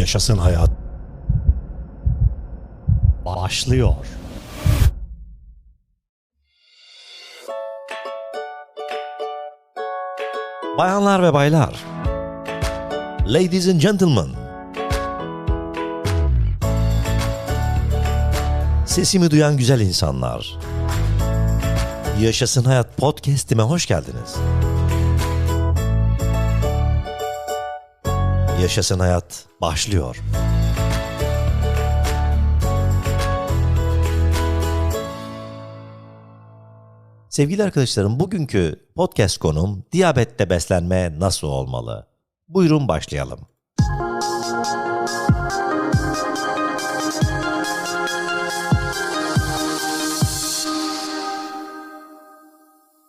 Yaşasın hayat. Başlıyor. Bayanlar ve baylar. Ladies and gentlemen. Sesimi duyan güzel insanlar. Yaşasın Hayat podcast'ime hoş geldiniz. Yaşasın Hayat başlıyor. Sevgili arkadaşlarım, bugünkü podcast konum diyabette beslenme nasıl olmalı? Buyurun başlayalım.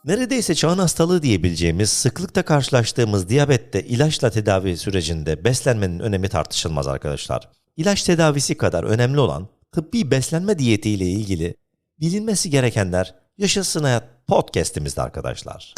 Neredeyse çağın hastalığı diyebileceğimiz sıklıkta karşılaştığımız diyabette ilaçla tedavi sürecinde beslenmenin önemi tartışılmaz arkadaşlar. İlaç tedavisi kadar önemli olan tıbbi beslenme diyeti ile ilgili bilinmesi gerekenler Yaşasın Hayat podcast'imizde arkadaşlar.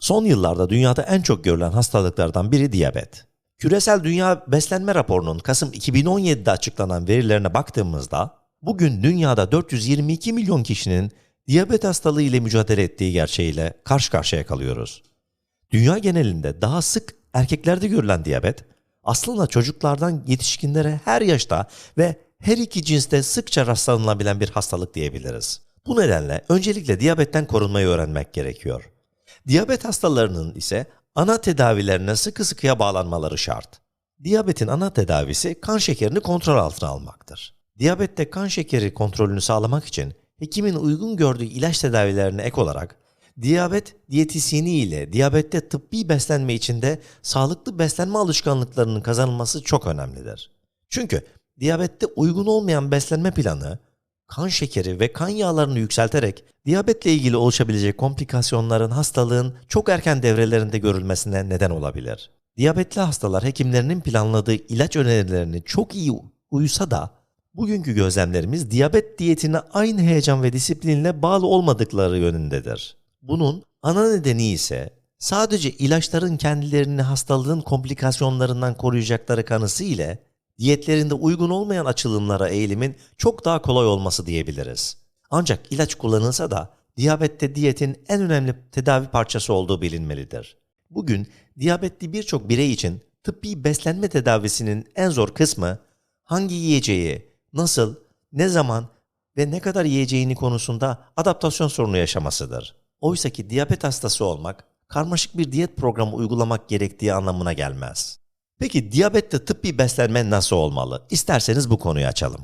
Son yıllarda dünyada en çok görülen hastalıklardan biri diyabet. Küresel Dünya Beslenme Raporu'nun Kasım 2017'de açıklanan verilerine baktığımızda bugün dünyada 422 milyon kişinin diyabet hastalığı ile mücadele ettiği gerçeğiyle karşı karşıya kalıyoruz. Dünya genelinde daha sık erkeklerde görülen diyabet aslında çocuklardan yetişkinlere her yaşta ve her iki cinste sıkça rastlanılabilen bir hastalık diyebiliriz. Bu nedenle öncelikle diyabetten korunmayı öğrenmek gerekiyor. Diyabet hastalarının ise ana tedavilerine sıkı sıkıya bağlanmaları şart. Diyabetin ana tedavisi kan şekerini kontrol altına almaktır. Diyabette kan şekeri kontrolünü sağlamak için hekimin uygun gördüğü ilaç tedavilerine ek olarak diyabet diyetisyeni ile diyabette tıbbi beslenme içinde sağlıklı beslenme alışkanlıklarının kazanılması çok önemlidir. Çünkü diyabette uygun olmayan beslenme planı kan şekeri ve kan yağlarını yükselterek diyabetle ilgili oluşabilecek komplikasyonların hastalığın çok erken devrelerinde görülmesine neden olabilir. Diyabetli hastalar hekimlerinin planladığı ilaç önerilerini çok iyi uysa da bugünkü gözlemlerimiz diyabet diyetine aynı heyecan ve disiplinle bağlı olmadıkları yönündedir. Bunun ana nedeni ise sadece ilaçların kendilerini hastalığın komplikasyonlarından koruyacakları kanısı ile diyetlerinde uygun olmayan açılımlara eğilimin çok daha kolay olması diyebiliriz. Ancak ilaç kullanılsa da diyabette diyetin en önemli tedavi parçası olduğu bilinmelidir. Bugün diyabetli birçok birey için tıbbi beslenme tedavisinin en zor kısmı hangi yiyeceği, nasıl, ne zaman ve ne kadar yiyeceğini konusunda adaptasyon sorunu yaşamasıdır. Oysa ki diyabet hastası olmak, karmaşık bir diyet programı uygulamak gerektiği anlamına gelmez. Peki diyabette tıbbi beslenme nasıl olmalı? İsterseniz bu konuyu açalım.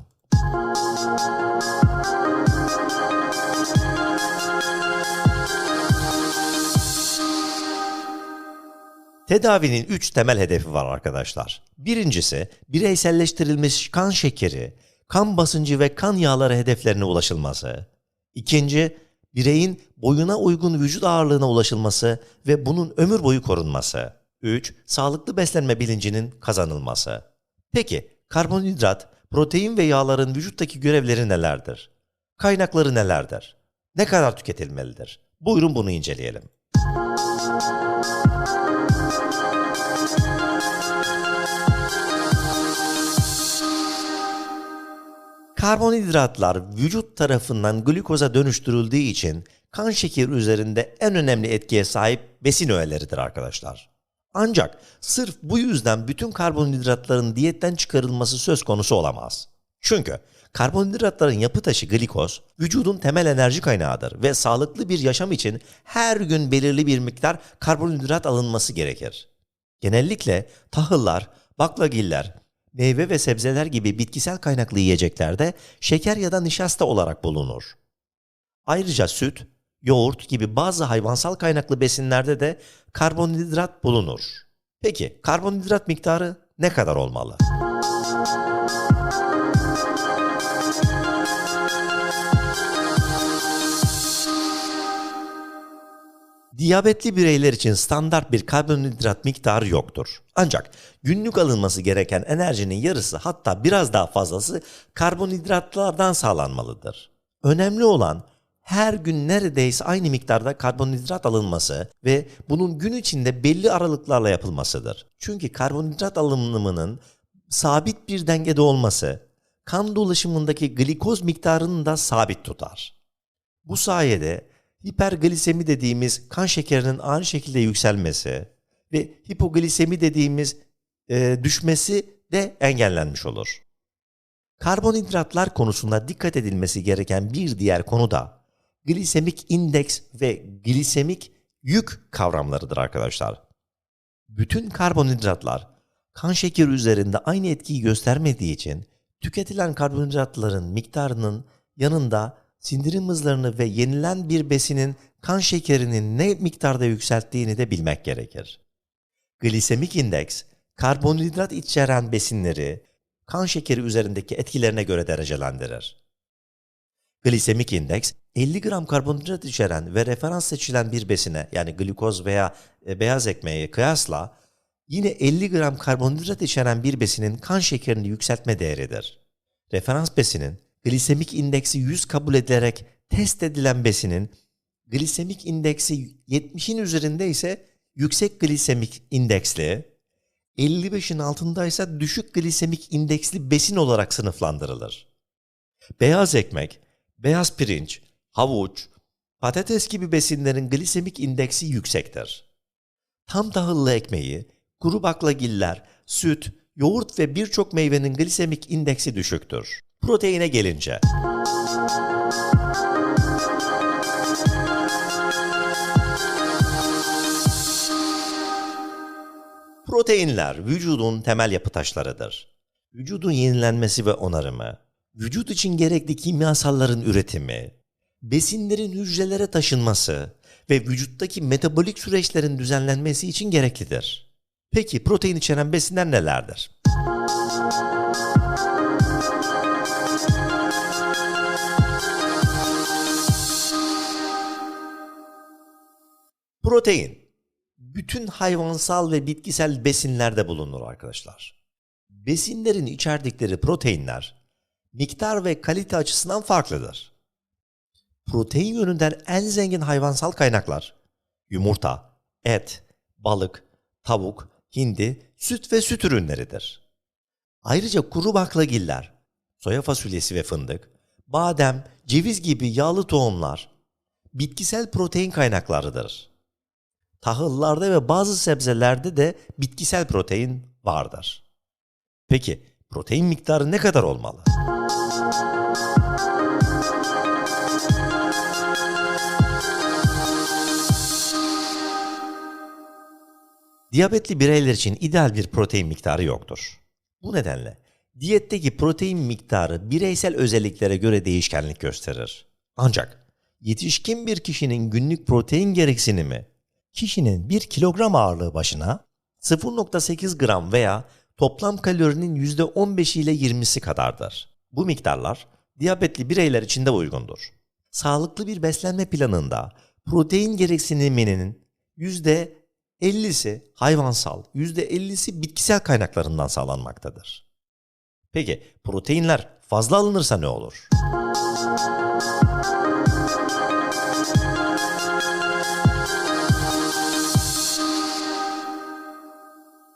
Tedavinin 3 temel hedefi var arkadaşlar. Birincisi bireyselleştirilmiş kan şekeri, kan basıncı ve kan yağları hedeflerine ulaşılması. İkinci, bireyin boyuna uygun vücut ağırlığına ulaşılması ve bunun ömür boyu korunması. 3. Sağlıklı beslenme bilincinin kazanılması. Peki karbonhidrat, protein ve yağların vücuttaki görevleri nelerdir? Kaynakları nelerdir? Ne kadar tüketilmelidir? Buyurun bunu inceleyelim. Karbonhidratlar vücut tarafından glükoza dönüştürüldüğü için kan şekeri üzerinde en önemli etkiye sahip besin öğeleridir arkadaşlar. Ancak sırf bu yüzden bütün karbonhidratların diyetten çıkarılması söz konusu olamaz. Çünkü karbonhidratların yapı taşı glikoz, vücudun temel enerji kaynağıdır ve sağlıklı bir yaşam için her gün belirli bir miktar karbonhidrat alınması gerekir. Genellikle tahıllar, baklagiller, meyve ve sebzeler gibi bitkisel kaynaklı yiyeceklerde şeker ya da nişasta olarak bulunur. Ayrıca süt, yoğurt gibi bazı hayvansal kaynaklı besinlerde de karbonhidrat bulunur. Peki karbonhidrat miktarı ne kadar olmalı? Diyabetli bireyler için standart bir karbonhidrat miktarı yoktur. Ancak günlük alınması gereken enerjinin yarısı hatta biraz daha fazlası karbonhidratlardan sağlanmalıdır. Önemli olan her gün neredeyse aynı miktarda karbonhidrat alınması ve bunun gün içinde belli aralıklarla yapılmasıdır. Çünkü karbonhidrat alımının sabit bir dengede olması kan dolaşımındaki glikoz miktarını da sabit tutar. Bu sayede hiperglisemi dediğimiz kan şekerinin ani şekilde yükselmesi ve hipoglisemi dediğimiz e, düşmesi de engellenmiş olur. Karbonhidratlar konusunda dikkat edilmesi gereken bir diğer konu da glisemik indeks ve glisemik yük kavramlarıdır arkadaşlar. Bütün karbonhidratlar kan şekeri üzerinde aynı etkiyi göstermediği için tüketilen karbonhidratların miktarının yanında sindirim hızlarını ve yenilen bir besinin kan şekerinin ne miktarda yükselttiğini de bilmek gerekir. Glisemik indeks, karbonhidrat içeren besinleri kan şekeri üzerindeki etkilerine göre derecelendirir. Glisemik indeks, 50 gram karbonhidrat içeren ve referans seçilen bir besine yani glikoz veya e, beyaz ekmeğe kıyasla yine 50 gram karbonhidrat içeren bir besinin kan şekerini yükseltme değeridir. Referans besinin glisemik indeksi 100 kabul edilerek test edilen besinin glisemik indeksi 70'in üzerinde ise yüksek glisemik indeksli, 55'in altındaysa düşük glisemik indeksli besin olarak sınıflandırılır. Beyaz ekmek, beyaz pirinç, havuç, patates gibi besinlerin glisemik indeksi yüksektir. Tam tahıllı ekmeği, kuru baklagiller, süt, yoğurt ve birçok meyvenin glisemik indeksi düşüktür. Proteine gelince. Proteinler vücudun temel yapı taşlarıdır. Vücudun yenilenmesi ve onarımı, vücut için gerekli kimyasalların üretimi, besinlerin hücrelere taşınması ve vücuttaki metabolik süreçlerin düzenlenmesi için gereklidir. Peki protein içeren besinler nelerdir? Protein bütün hayvansal ve bitkisel besinlerde bulunur arkadaşlar. Besinlerin içerdikleri proteinler miktar ve kalite açısından farklıdır. Protein yönünden en zengin hayvansal kaynaklar yumurta, et, balık, tavuk, hindi, süt ve süt ürünleridir. Ayrıca kuru baklagiller, soya fasulyesi ve fındık, badem, ceviz gibi yağlı tohumlar bitkisel protein kaynaklarıdır. Tahıllarda ve bazı sebzelerde de bitkisel protein vardır. Peki protein miktarı ne kadar olmalı? Diyabetli bireyler için ideal bir protein miktarı yoktur. Bu nedenle diyetteki protein miktarı bireysel özelliklere göre değişkenlik gösterir. Ancak yetişkin bir kişinin günlük protein gereksinimi kişinin 1 kilogram ağırlığı başına 0.8 gram veya toplam kalorinin %15 ile 20'si kadardır. Bu miktarlar diyabetli bireyler için de uygundur. Sağlıklı bir beslenme planında protein gereksiniminin %50'si hayvansal, %50'si bitkisel kaynaklarından sağlanmaktadır. Peki proteinler fazla alınırsa ne olur?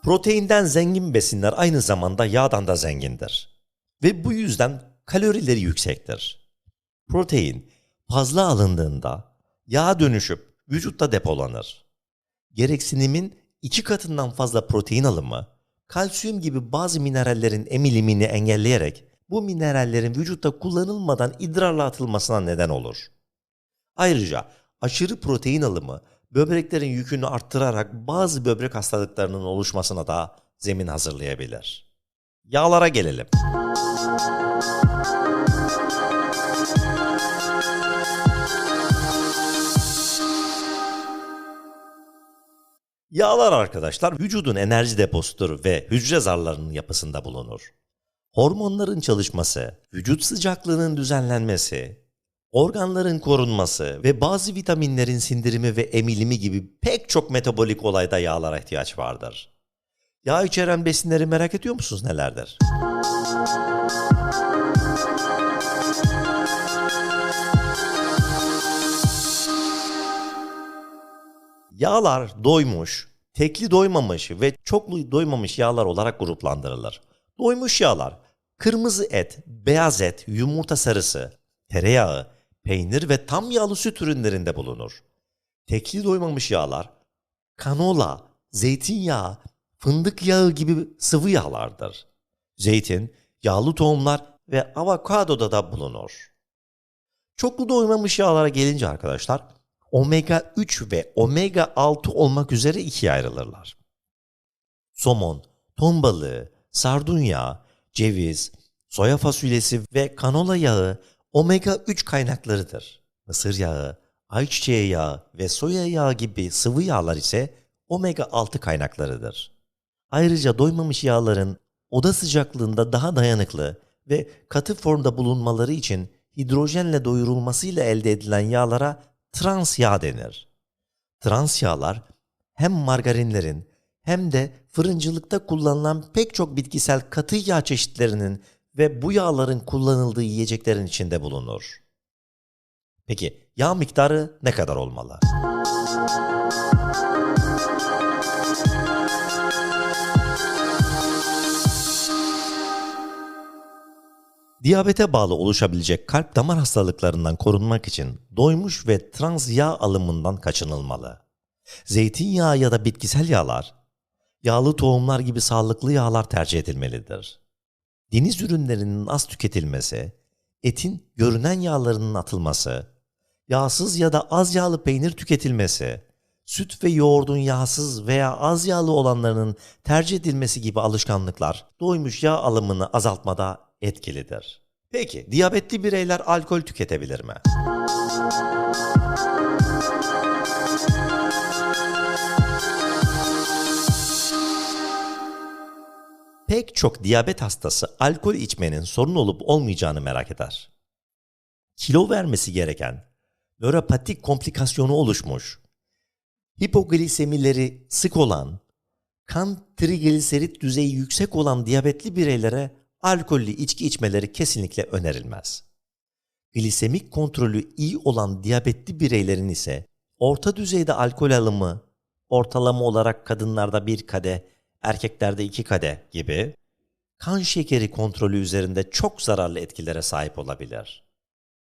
Proteinden zengin besinler aynı zamanda yağdan da zengindir. Ve bu yüzden kalorileri yüksektir. Protein fazla alındığında yağ dönüşüp vücutta depolanır. Gereksinimin iki katından fazla protein alımı, kalsiyum gibi bazı minerallerin emilimini engelleyerek bu minerallerin vücutta kullanılmadan idrarla atılmasına neden olur. Ayrıca aşırı protein alımı böbreklerin yükünü arttırarak bazı böbrek hastalıklarının oluşmasına da zemin hazırlayabilir. Yağlara gelelim. Yağlar arkadaşlar vücudun enerji deposudur ve hücre zarlarının yapısında bulunur. Hormonların çalışması, vücut sıcaklığının düzenlenmesi, organların korunması ve bazı vitaminlerin sindirimi ve emilimi gibi pek çok metabolik olayda yağlara ihtiyaç vardır. Yağ içeren besinleri merak ediyor musunuz nelerdir? Yağlar doymuş, tekli doymamış ve çoklu doymamış yağlar olarak gruplandırılır. Doymuş yağlar kırmızı et, beyaz et, yumurta sarısı, tereyağı, peynir ve tam yağlı süt ürünlerinde bulunur. Tekli doymamış yağlar kanola, zeytinyağı, fındık yağı gibi sıvı yağlardır. Zeytin, yağlı tohumlar ve avokadoda da bulunur. Çoklu doymamış yağlara gelince arkadaşlar, omega 3 ve omega 6 olmak üzere ikiye ayrılırlar. Somon, ton balığı, sardunya, ceviz, soya fasulyesi ve kanola yağı omega 3 kaynaklarıdır. Mısır yağı, ayçiçeği yağı ve soya yağı gibi sıvı yağlar ise omega 6 kaynaklarıdır. Ayrıca doymamış yağların oda sıcaklığında daha dayanıklı ve katı formda bulunmaları için hidrojenle doyurulmasıyla elde edilen yağlara trans yağ denir. Trans yağlar hem margarinlerin hem de fırıncılıkta kullanılan pek çok bitkisel katı yağ çeşitlerinin ve bu yağların kullanıldığı yiyeceklerin içinde bulunur. Peki yağ miktarı ne kadar olmalı? Diyabete bağlı oluşabilecek kalp damar hastalıklarından korunmak için doymuş ve trans yağ alımından kaçınılmalı. Zeytinyağı ya da bitkisel yağlar, yağlı tohumlar gibi sağlıklı yağlar tercih edilmelidir. Deniz ürünlerinin az tüketilmesi, etin görünen yağlarının atılması, yağsız ya da az yağlı peynir tüketilmesi, süt ve yoğurdun yağsız veya az yağlı olanlarının tercih edilmesi gibi alışkanlıklar doymuş yağ alımını azaltmada etkilidir. Peki diyabetli bireyler alkol tüketebilir mi? Pek çok diyabet hastası alkol içmenin sorun olup olmayacağını merak eder. Kilo vermesi gereken, nöropatik komplikasyonu oluşmuş, hipoglisemileri sık olan, kan trigliserit düzeyi yüksek olan diyabetli bireylere alkollü içki içmeleri kesinlikle önerilmez. Glisemik kontrolü iyi olan diyabetli bireylerin ise orta düzeyde alkol alımı, ortalama olarak kadınlarda bir kade, erkeklerde iki kade gibi kan şekeri kontrolü üzerinde çok zararlı etkilere sahip olabilir.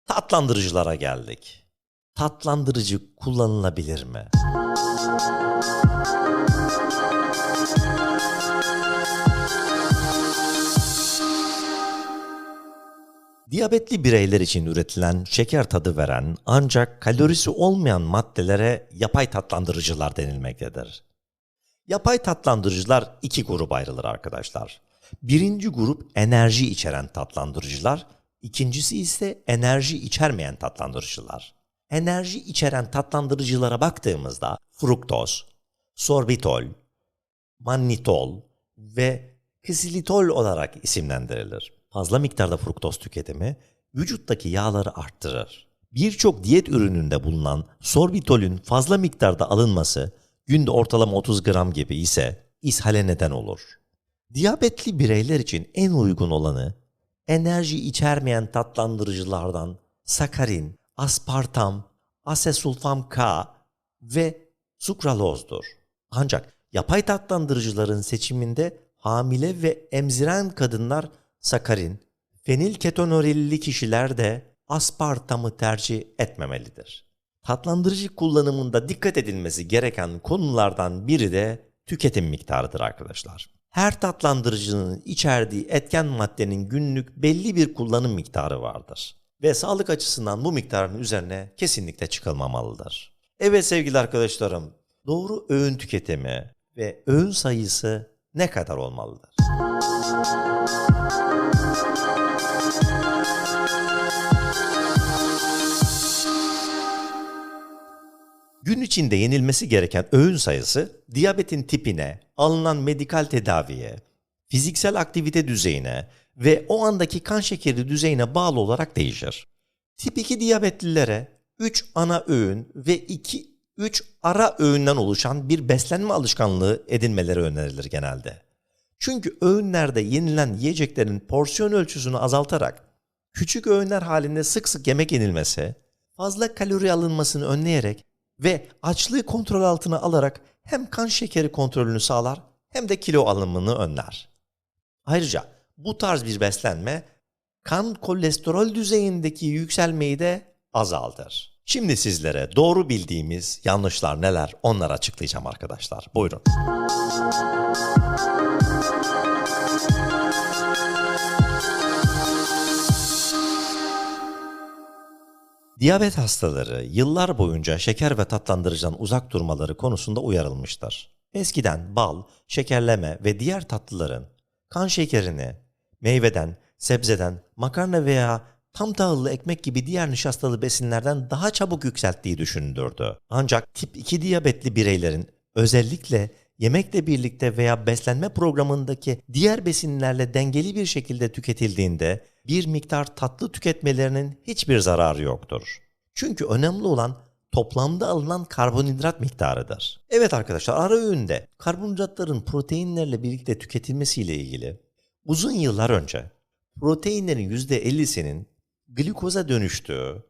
Tatlandırıcılara geldik. Tatlandırıcı kullanılabilir mi? Diyabetli bireyler için üretilen şeker tadı veren ancak kalorisi olmayan maddelere yapay tatlandırıcılar denilmektedir. Yapay tatlandırıcılar iki grup ayrılır arkadaşlar. Birinci grup enerji içeren tatlandırıcılar, ikincisi ise enerji içermeyen tatlandırıcılar. Enerji içeren tatlandırıcılara baktığımızda fruktoz, sorbitol, mannitol ve ksilitol olarak isimlendirilir. Fazla miktarda fruktoz tüketimi vücuttaki yağları arttırır. Birçok diyet ürününde bulunan sorbitolün fazla miktarda alınması günde ortalama 30 gram gibi ise ishale neden olur. Diyabetli bireyler için en uygun olanı enerji içermeyen tatlandırıcılardan sakarin, aspartam, asesulfam K ve sukralozdur. Ancak yapay tatlandırıcıların seçiminde hamile ve emziren kadınlar sakarin, fenilketonurilli kişiler de aspartamı tercih etmemelidir. Tatlandırıcı kullanımında dikkat edilmesi gereken konulardan biri de tüketim miktarıdır arkadaşlar. Her tatlandırıcının içerdiği etken maddenin günlük belli bir kullanım miktarı vardır. Ve sağlık açısından bu miktarın üzerine kesinlikle çıkılmamalıdır. Evet sevgili arkadaşlarım, doğru öğün tüketimi ve öğün sayısı ne kadar olmalıdır? Gün içinde yenilmesi gereken öğün sayısı diyabetin tipine, alınan medikal tedaviye, fiziksel aktivite düzeyine ve o andaki kan şekeri düzeyine bağlı olarak değişir. Tip 2 diyabetlilere 3 ana öğün ve 2 3 ara öğünden oluşan bir beslenme alışkanlığı edinmeleri önerilir genelde. Çünkü öğünlerde yenilen yiyeceklerin porsiyon ölçüsünü azaltarak küçük öğünler halinde sık sık yemek yenilmesi, fazla kalori alınmasını önleyerek ve açlığı kontrol altına alarak hem kan şekeri kontrolünü sağlar hem de kilo alımını önler. Ayrıca bu tarz bir beslenme kan kolesterol düzeyindeki yükselmeyi de azaltır. Şimdi sizlere doğru bildiğimiz yanlışlar neler onları açıklayacağım arkadaşlar. Buyurun. Diyabet hastaları yıllar boyunca şeker ve tatlandırıcıdan uzak durmaları konusunda uyarılmıştır. Eskiden bal, şekerleme ve diğer tatlıların kan şekerini meyveden, sebzeden, makarna veya tam tahıllı ekmek gibi diğer nişastalı besinlerden daha çabuk yükselttiği düşünülürdü. Ancak tip 2 diyabetli bireylerin özellikle yemekle birlikte veya beslenme programındaki diğer besinlerle dengeli bir şekilde tüketildiğinde bir miktar tatlı tüketmelerinin hiçbir zararı yoktur. Çünkü önemli olan toplamda alınan karbonhidrat miktarıdır. Evet arkadaşlar ara öğünde karbonhidratların proteinlerle birlikte tüketilmesiyle ilgili uzun yıllar önce proteinlerin %50'sinin glikoza dönüştüğü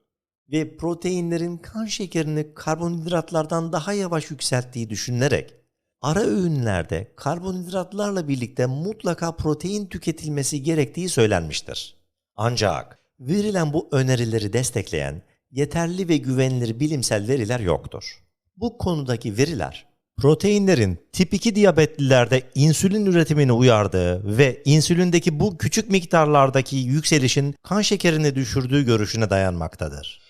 ve proteinlerin kan şekerini karbonhidratlardan daha yavaş yükselttiği düşünülerek ara öğünlerde karbonhidratlarla birlikte mutlaka protein tüketilmesi gerektiği söylenmiştir. Ancak verilen bu önerileri destekleyen yeterli ve güvenilir bilimsel veriler yoktur. Bu konudaki veriler proteinlerin tip 2 diyabetlilerde insülin üretimini uyardığı ve insülindeki bu küçük miktarlardaki yükselişin kan şekerini düşürdüğü görüşüne dayanmaktadır.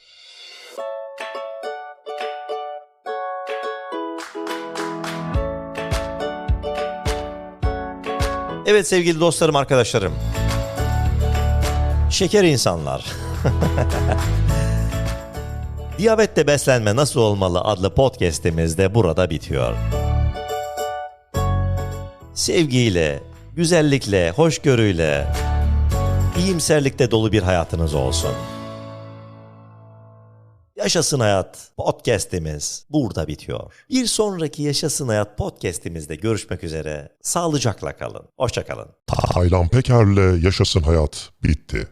Evet sevgili dostlarım, arkadaşlarım. Şeker insanlar. Diyabette beslenme nasıl olmalı adlı podcast'imiz de burada bitiyor. Sevgiyle, güzellikle, hoşgörüyle, iyimserlikle dolu bir hayatınız olsun. Yaşasın Hayat podcast'imiz burada bitiyor. Bir sonraki Yaşasın Hayat podcast'imizde görüşmek üzere. Sağlıcakla kalın. Hoşçakalın. Taylan Peker'le Yaşasın Hayat bitti.